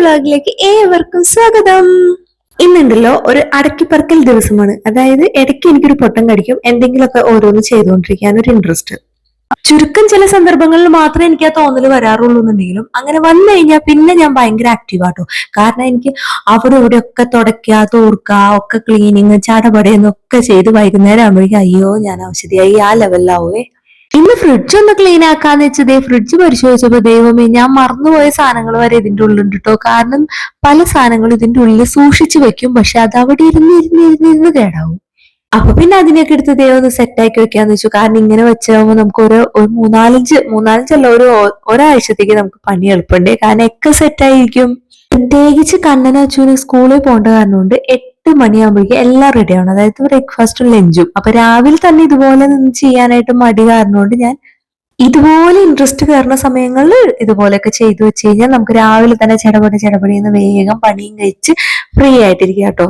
വ്ളോഗിലേക്ക് ഏവർക്കും സ്വാഗതം. ഇന്നുണ്ടല്ലോ ഒരു അടക്കിപ്പറക്കൽ ദിവസമാണ്. അതായത് ഇടയ്ക്ക് എനിക്കൊരു പൊട്ടം കടിക്കും. എന്തെങ്കിലുമൊക്കെ ഓരോന്ന് ചെയ്തുകൊണ്ടിരിക്കാൻ ഒരു ഇൻട്രസ്റ്റ് ചുരുക്കം ചില സന്ദർഭങ്ങളിൽ മാത്രമേ എനിക്ക് ആ തോന്നൽ വരാറുള്ളൂ എന്നുണ്ടെങ്കിലും അങ്ങനെ വന്നു കഴിഞ്ഞാൽ പിന്നെ ഞാൻ ഭയങ്കര ആക്റ്റീവാട്ടോ കാരണം എനിക്ക് അവിടെ ഇവിടെ ഒക്കെ തുടയ്ക്കുക തോർക്കുക ഒക്കെ ക്ലീനിങ് ചടപടയെന്നൊക്കെ ചെയ്ത് വൈകുന്നേരം ആകുമ്പോഴേക്കും അയ്യോ ഞാൻ ഔഷധിയായി. ആ ലെവലിലാവേ ഇന്ന് ഫ്രിഡ്ജ് ഒന്ന് ക്ലീൻ ആക്കാന്ന് വെച്ചതേ ഫ്രിഡ്ജ് പരിശോധിച്ചപ്പോ ദൈവമേ ഞാൻ മറന്നുപോയ സാധനങ്ങൾ വരെ ഇതിന്റെ ഉള്ളിലുണ്ട് കേട്ടോ കാരണം പല സാധനങ്ങളും ഇതിന്റെ ഉള്ളിൽ സൂക്ഷിച്ചു വെക്കും പക്ഷെ അത് അവിടെ ഇരുന്ന് ഇരുന്ന് ഇരുന്ന് ഇരുന്ന് കേടാവും. അപ്പൊ പിന്നെ അതിനൊക്കെ എടുത്ത് ദൈവം ഒന്ന് സെറ്റാക്കി വെക്കാന്ന് വെച്ചു. കാരണം ഇങ്ങനെ വെച്ചാകുമ്പോൾ നമുക്ക് ഒരു ഒരു മൂന്നാലഞ്ച് മൂന്നാലഞ്ചല്ല ഒരു ഒരാഴ്ചത്തേക്ക് നമുക്ക് പണി എളുപ്പമുണ്ട്. കാരണം ഒക്കെ സെറ്റായിരിക്കും പ്രത്യേകിച്ച് കണ്ണൻ സ്കൂളിൽ പോകേണ്ട കാരണം കൊണ്ട് എട്ട് മണിയാകുമ്പോഴേക്കും എല്ലാം റെഡി ആവണം. അതായത് ബ്രേക്ക്ഫാസ്റ്റും ലഞ്ചും അപ്പൊ രാവിലെ തന്നെ ഇതുപോലെ നിന്ന് ചെയ്യാനായിട്ട് മടി കാരണമുണ്ട് ഞാൻ ഇതുപോലെ ഇൻട്രസ്റ്റ് കയറുന്ന സമയങ്ങളിൽ ഇതുപോലെയൊക്കെ ചെയ്തു വെച്ച് കഴിഞ്ഞാൽ നമുക്ക് രാവിലെ തന്നെ ചെടപടി ചെടപടി എന്ന് വേഗം പണിയും കഴിച്ച് ഫ്രീ ആയിട്ടിരിക്കുക കേട്ടോ.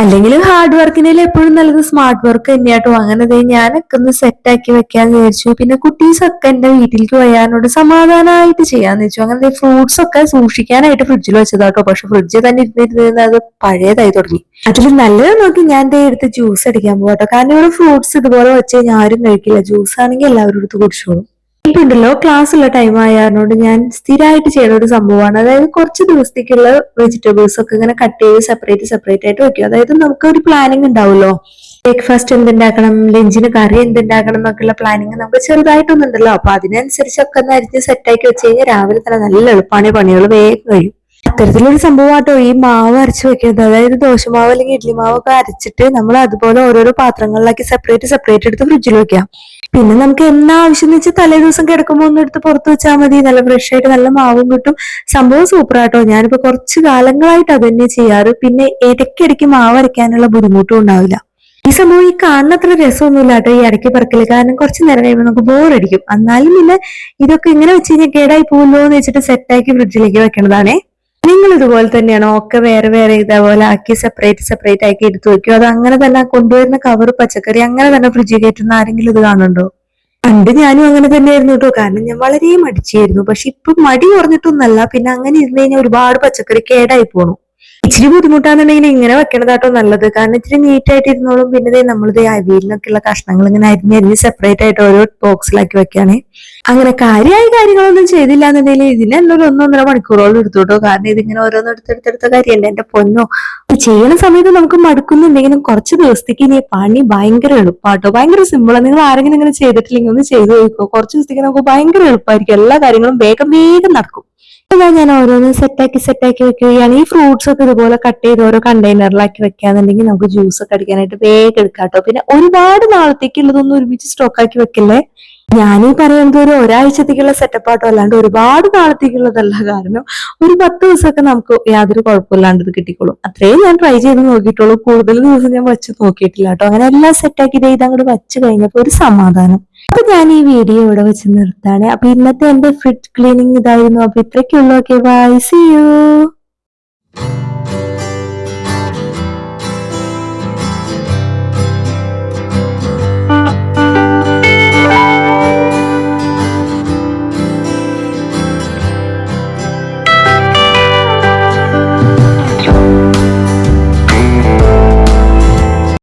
അല്ലെങ്കിൽ ഹാർഡ് വർക്കിനെ എപ്പോഴും നല്ലത് സ്മാർട്ട് വർക്ക് തന്നെയാട്ടോ. അങ്ങനെ ദേ ഞാനൊക്കെ ഒന്ന് സെറ്റ് ആക്കി വെക്കാന്ന് വിചാരിച്ചു. പിന്നെ കുട്ടീസൊക്കെ എന്റെ വീട്ടിലേക്ക് വരാനോട് സമാധാനമായിട്ട് ചെയ്യാന്ന് വെച്ചു. അങ്ങനെ ഫ്രൂട്ട്സ് ഒക്കെ സൂക്ഷിക്കാനായിട്ട് ഫ്രിഡ്ജിൽ വെച്ചതാട്ടോ. പക്ഷെ ഫ്രിഡ്ജിൽ തന്നെ ഇരുന്നിരുന്ന് അത് പഴയതായി തുടങ്ങി. അതിൽ നല്ലത് നോക്കി ഞാൻ ദേ എടുത്ത് ജ്യൂസ് അടിക്കാൻ പോകട്ടോ കാരണം ഇവിടെ ഫ്രൂട്ട്സ് ഇതുപോലെ വെച്ച് കഴിഞ്ഞാൽ ആരും കഴിക്കില്ല. ജ്യൂസ് ആണെങ്കിൽ എല്ലാവരും എടുത്ത് കുടിച്ചോളും. ഇപ്പൊ ക്ലാസ്സുള്ള ടൈം ആയതുകൊണ്ട് ഞാൻ സ്ഥിരമായിട്ട് ചെയ്യുന്ന ഒരു സംഭവമാണ്. അതായത് കുറച്ച് ദിവസത്തേക്കുള്ള വെജിറ്റബിൾസ് ഒക്കെ ഇങ്ങനെ കട്ട് ചെയ്ത് സെപ്പറേറ്റ് സെപ്പറേറ്റ് ആയിട്ട് വെക്കും. അതായത് നമുക്ക് ഒരു പ്ലാനിങ് ഉണ്ടാവുമല്ലോ. ബ്രേക്ക്ഫാസ്റ്റ് എന്തുണ്ടാക്കണം ലഞ്ചിന് കറി എന്തുണ്ടാക്കണം എന്നൊക്കെയുള്ള പ്ലാനിങ് നമുക്ക് ചെറുതായിട്ടൊന്നുണ്ടല്ലോ. അപ്പൊ അതിനനുസരിച്ചൊക്കെ ഒന്ന് അരിഞ്ഞ് സെറ്റാക്കി വെച്ച് കഴിഞ്ഞാൽ രാവിലെ തന്നെ നല്ല എളുപ്പമാണ് പണികൾ വേഗം കഴിയും. അത്തരത്തിലൊരു സംഭവമാട്ടോ ഈ മാവ് അരച്ച് വെക്കുന്നത്. അതായത് ദോശമാവ് അല്ലെങ്കിൽ ഇഡ്ലി മാവൊക്കെ അരച്ചിട്ട് നമ്മൾ അതുപോലെ ഓരോരോ പാത്രങ്ങളിലാക്കി സെപ്പറേറ്റ് സെപ്പറേറ്റ് എടുത്ത് ഫ്രിഡ്ജിൽ വെക്കാം. പിന്നെ നമുക്ക് എന്നാ ആവശ്യം എന്ന് വെച്ചാൽ തലേ ദിവസം കിടക്കുമ്പോൾ ഒന്ന് എടുത്ത് പുറത്ത് വെച്ചാൽ മതി. നല്ല ഫ്രഷ് ആയിട്ട് നല്ല മാവും കിട്ടും. സംഭവം സൂപ്പർ ആട്ടോ. ഞാനിപ്പോ കുറച്ച് കാലങ്ങളായിട്ട് അത് തന്നെ ചെയ്യാറ്. പിന്നെ ഇടയ്ക്കിടയ്ക്ക് മാവ് അരയ്ക്കാനുള്ള ബുദ്ധിമുട്ടും ഉണ്ടാവില്ല. ഈ സംഭവം ഈ കാണുന്ന അത്ര രസമൊന്നുമില്ല കേട്ടോ ഈ ഇടയ്ക്ക് പറക്കൽ കാരണം കുറച്ച് നേരം കഴിയുമ്പോൾ നമുക്ക് ബോറടിക്കും എന്നാലും പിന്നെ ഇതൊക്കെ ഇങ്ങനെ വെച്ച് കഴിഞ്ഞാൽ കേടായി പോകുമല്ലോ എന്ന് വെച്ചിട്ട് സെറ്റാക്കി ഫ്രിഡ്ജിലേക്ക് വെക്കണതാണേ. നിങ്ങൾ ഇതുപോലെ തന്നെയാണോ ഒക്കെ വേറെ വേറെ ഇതേപോലെ ആക്കി സെപ്പറേറ്റ് സെപ്പറേറ്റ് ആക്കി എടുത്തു വെക്കോ. അത് അങ്ങനെ തന്നെ കൊണ്ടുവരുന്ന കവർ പച്ചക്കറി അങ്ങനെ തന്നെ ഫ്രിഡ്ജിൽ കയറ്റുന്ന ആരെങ്കിലും ഇത് കാണുന്നുണ്ടോ? പണ്ട് ഞാനും അങ്ങനെ തന്നെയായിരുന്നു കേട്ടോ. കാരണം ഞാൻ വളരെ മടിച്ചായിരുന്നു പക്ഷെ ഇപ്പൊ മടി കുറഞ്ഞിട്ടൊന്നല്ല. പിന്നെ അങ്ങനെ ഇരുന്ന് കഴിഞ്ഞാൽ ഒരുപാട് പച്ചക്കറി കേടായി പോണു. ഇച്ചിരി ബുദ്ധിമുട്ടാണെന്നുണ്ടെങ്കിൽ ഇങ്ങനെ വെക്കണതാട്ടോ നല്ലത്. കാരണം ഇച്ചിരി നീറ്റ് ആയിട്ട് ഇരുന്നോളും പിന്നെ നമ്മളിത് അവിയലിനൊക്കെയുള്ള കഷ്ണങ്ങൾ ഇങ്ങനെ അരിഞ്ഞ് അരിഞ്ഞ് സെപ്പറേറ്റ് ആയിട്ട് ഓരോ ബോക്സിലാക്കി വെക്കാണ്. അങ്ങനെ കാര്യമായ കാര്യങ്ങളൊന്നും ചെയ്തില്ല എന്നുണ്ടെങ്കിൽ ഇതിനെ എന്തോ ഒന്നൊന്നര മണിക്കൂറോളം എടുത്തോട്ടോ. കാരണം ഇതിങ്ങനെ ഓരോന്ന് എടുത്തെടുത്തെടുത്ത കാര്യമല്ല എന്റെ പൊന്നോ. ചെയ്യണ സമയത്ത് നമുക്ക് മടുക്കുന്നുണ്ടെങ്കിലും കുറച്ച് ദിവസത്തേക്ക് ഇനി പണി ഭയങ്കര എളുപ്പാട്ടോ. ഭയങ്കര സിമ്പിളാണ് നിങ്ങൾ ആരെങ്കിലും ഇങ്ങനെ ചെയ്തിട്ടില്ലെങ്കിൽ ഒന്ന് ചെയ്തു നോക്കോ. കുറച്ച് ദിവസത്തേക്ക് നമുക്ക് ഭയങ്കര എളുപ്പമായിരിക്കും എല്ലാ കാര്യങ്ങളും വേഗം വേഗം നടക്കും. ഇതാ ഞാൻ ഓരോന്ന് സെറ്റാക്കി സെറ്റാക്കി വെക്കുകയാണ്. ഈ ഫ്രൂട്ട്സ് ഒക്കെ ഇതുപോലെ കട്ട് ചെയ്ത് ഓരോ കണ്ടെയ്നറിലാക്കി വെക്കാന്നുണ്ടെങ്കിൽ നമുക്ക് ജ്യൂസ് ഒക്കെ അടിക്കാനായിട്ട് വേഗം എടുക്കാം കേട്ടോ. പിന്നെ ഒരുപാട് നാളത്തേക്ക് ഉള്ളതൊന്നും ഒരുമിച്ച് സ്റ്റോക്ക് ആക്കി വെക്കല്ലേ? ഞാനീ പറയുന്നത് ഒരു ഒരാഴ്ചത്തേക്കുള്ള സെറ്റപ്പ് ആട്ടോ അല്ലാണ്ട് ഒരുപാട് കാലത്തേക്കുള്ളതല്ല കാരണം ഒരു പത്ത് ദിവസമൊക്കെ നമുക്ക് യാതൊരു കുഴപ്പമില്ലാണ്ട് ഇത് കിട്ടിക്കോളും. അത്രയും ഞാൻ ട്രൈ ചെയ്ത് നോക്കിയിട്ടുള്ളൂ. കൂടുതൽ ദിവസം ഞാൻ വെച്ച് നോക്കിയിട്ടില്ല കേട്ടോ. അങ്ങനെ എല്ലാം സെറ്റാക്കി ഇത് അങ്ങോട്ട് വെച്ച് കഴിഞ്ഞപ്പോ ഒരു സമാധാനം. അപ്പൊ ഞാൻ ഈ വീഡിയോ ഇവിടെ വെച്ച് നിർത്താണ്. അപ്പൊ ഇന്നത്തെ എന്റെ ഫ്രിഡ്ജ് ക്ലീനിങ് ഇതായിരുന്നു. അപ്പൊ ഇത്രയ്ക്കുള്ളൂ. Okay bye see you